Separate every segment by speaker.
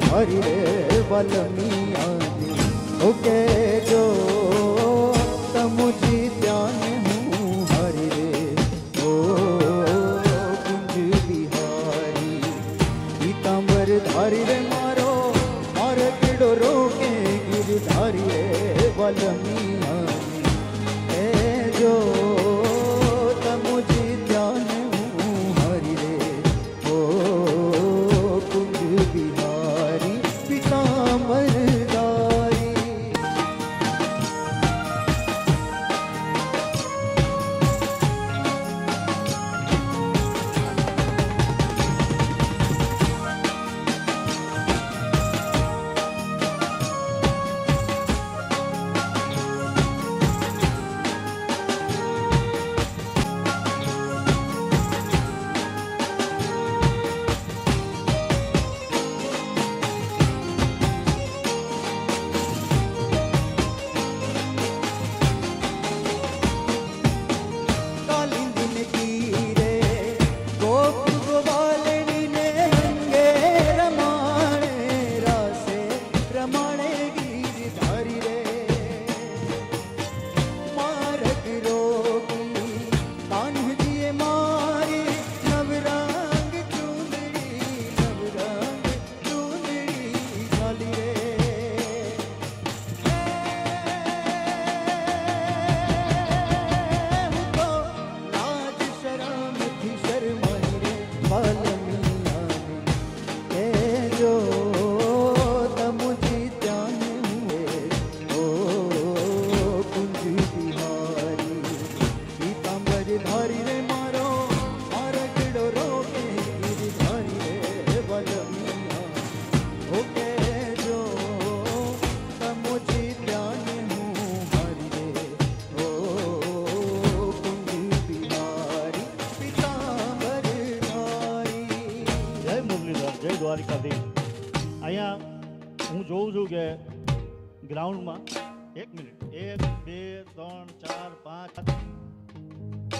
Speaker 1: ધારી રે વલમિયાની ઓકે જો જો
Speaker 2: ગ્રાઉન્ડમાં, એક મિનિટ, એક, બે, ત્રણ, ચાર, પાંચ,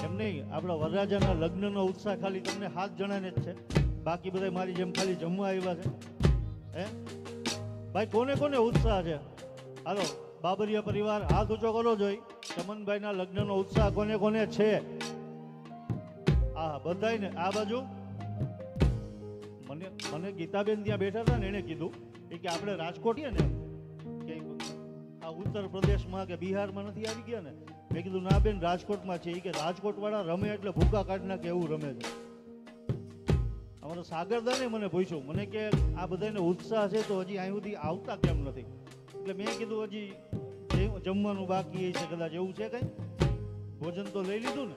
Speaker 2: એમ નહીં, આપણા વરરાજાના લગ્નનો ઉત્સાહ ખાલી તમને સાત જણાને જ છે. બાકી બધા મારી જેમ ખાલી જમવા આવ્યા છે. હે? ભાઈ, કોને કોને ઉત્સાહ છે? હાલો, બાબરિયા પરિવાર, હાથ ઊંચો કરો જોઈ. ચમનભાઈના લગ્નનો ઉત્સાહ કોને કોને છે? આ બધાયને, આ બાજુ. મને મને ગીતાબેન ત્યાં બેઠા હતા ને એણે કીધું, એ કે આપણે રાજકોટ ને આ ઉત્તર પ્રદેશમાં કે બિહારમાં નથી આવી ગયા ને? મેં કીધું, ના બેન, રાજકોટમાં છે. એ કે, રાજકોટવાળા રમે એટલે ભૂકા કાઢ નાખે એવું રમે છે? અમારો સાગરદાને મને પૂછ્યું. મને કે, આ બધાને ઉત્સાહ છે તો હજી અહીં સુધી આવતા કેમ નથી? એટલે મેં કીધું, હજી જમવાનું બાકી એ છે, કદાચ એવું છે કંઈ? ભોજન તો લઈ લીધું ને?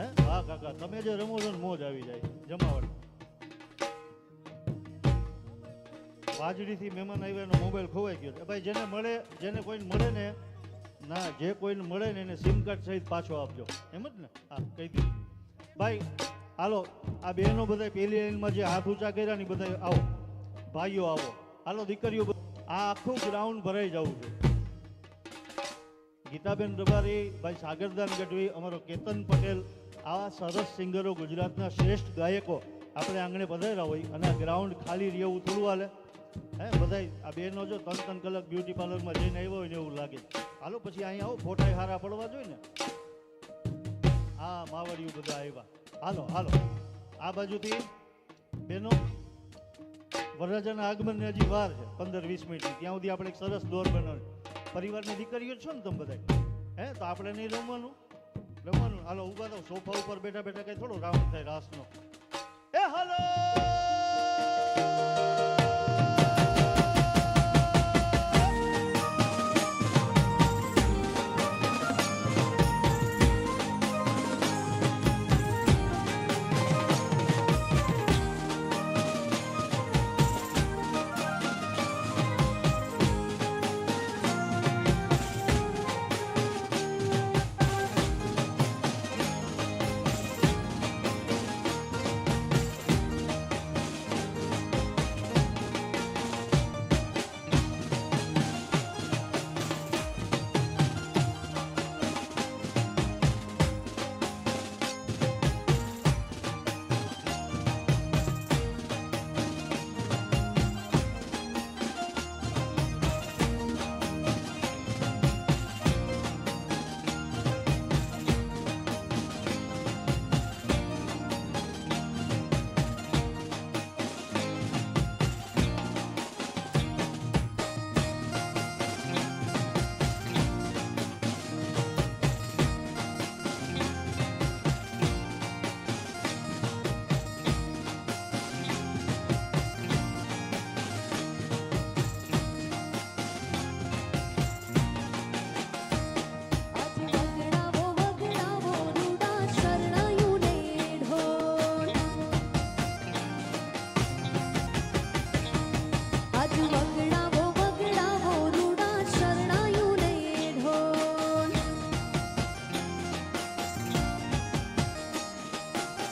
Speaker 2: હે? હા, કાકા, તમે જે રમો છો મોજ આવી જાય. જમાવટ. વાજડીથી મહેમાન આવ્યા એનો મોબાઈલ ખોવાઈ ગયો ભાઈ, જેને મળે, જેને કોઈને મળે ને, ના, જે કોઈને મળે ને એને સિમ કાર્ડ સહિત પાછો આપજો. એમ જ ને? હા, કહી દીધું ભાઈ, હાલો, આ બહેનો બધા પેલી લાઈનમાં જે હાથ ઊંચા કર્યા ને બધા આવો. ભાઈઓ આવો. હાલો, દીકરીઓ આ આખું ગ્રાઉન્ડ ભરાઈ જવું છે. ગીતાબેન રબારી ભાઈ સાગરદાન ગઢવી, અમારો કેતન પટેલ, આવા સરસ સિંગરો ગુજરાતના શ્રેષ્ઠ ગાયકો. આપણે આંગણે પધાર્યા હોય અને ગ્રાઉન્ડ ખાલી રહેવું થોડું હાલે. હે, બધાય, આ બેનો જો ત્રણ ત્રણ કલાક બ્યુટી પાર્લરમાં જઈને આવ્યો હોય ને એવું લાગે. હાલો, પછી અહીંયા આવો ફોટા હારા પડવા જોઈએ ને. હા માવડિયું બધા આવ્યા. હાલો હાલો. આ બાજુથી, બેનો, વરરાજાના આગમનને હજી વાર છે, પંદર, વીસ મિનિટ ત્યાં સુધી આપણે એક સરસ દોર બનાવી. પરિવારની દીકરીઓ છો ને તમે બધા હે, તો આપણે નહીં રમવાનું? રમવાનું? હાલો, ઊભા થાવ સોફા ઉપર બેઠા બેઠા કઈ થોડો રાઉન્ડ થાય, રાસનો. એ, હાલો!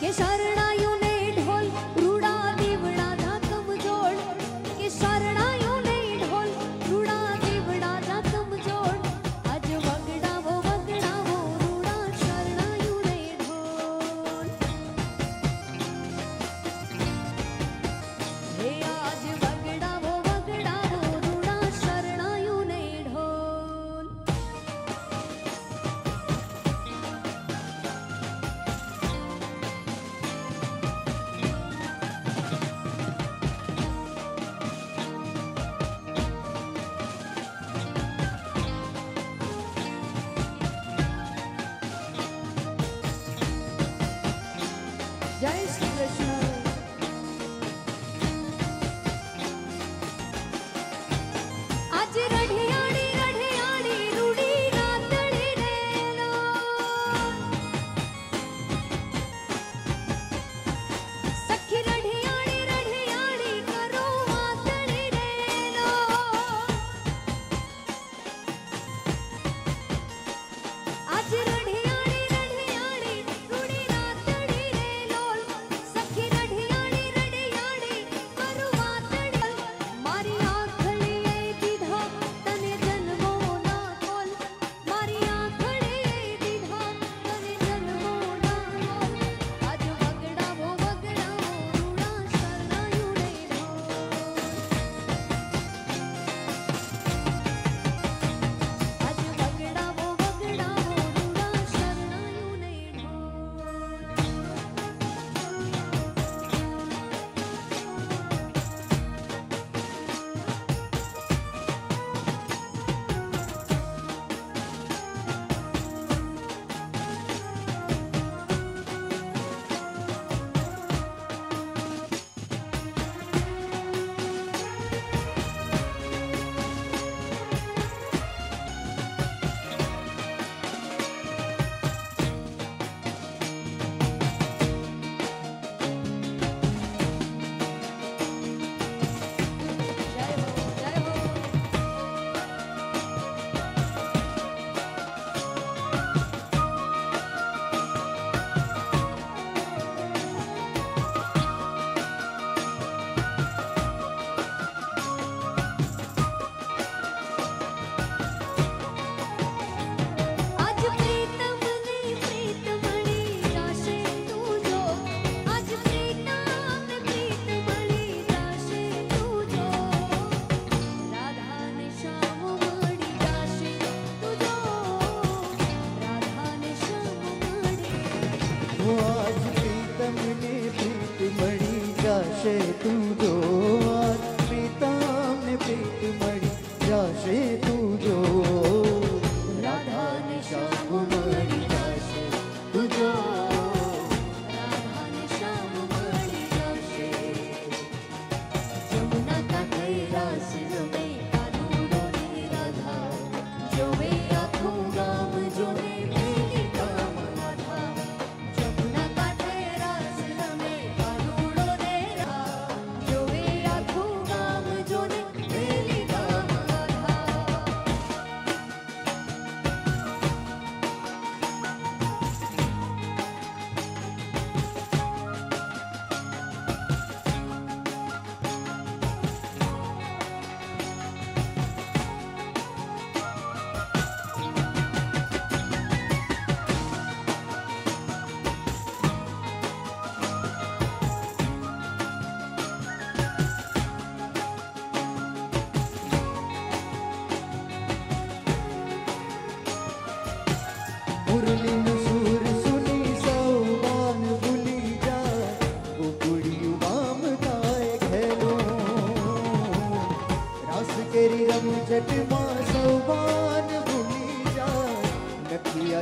Speaker 3: Yaşar
Speaker 1: সে তুমি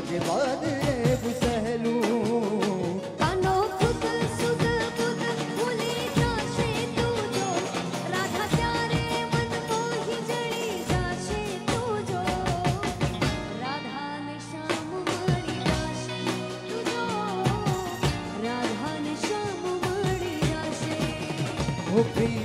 Speaker 1: જજવાદ એવું સહેલું
Speaker 3: કાનો ખુદ સુદ બુદ ભૂલી જાશે તું જો રાધા ત્યારે મન મોહી જઈ જાશે તું જો રાધાને શ્યામ મળી જાશે તું જો રાધાને શ્યામ મળી જાશે
Speaker 1: ઓ પ્રિય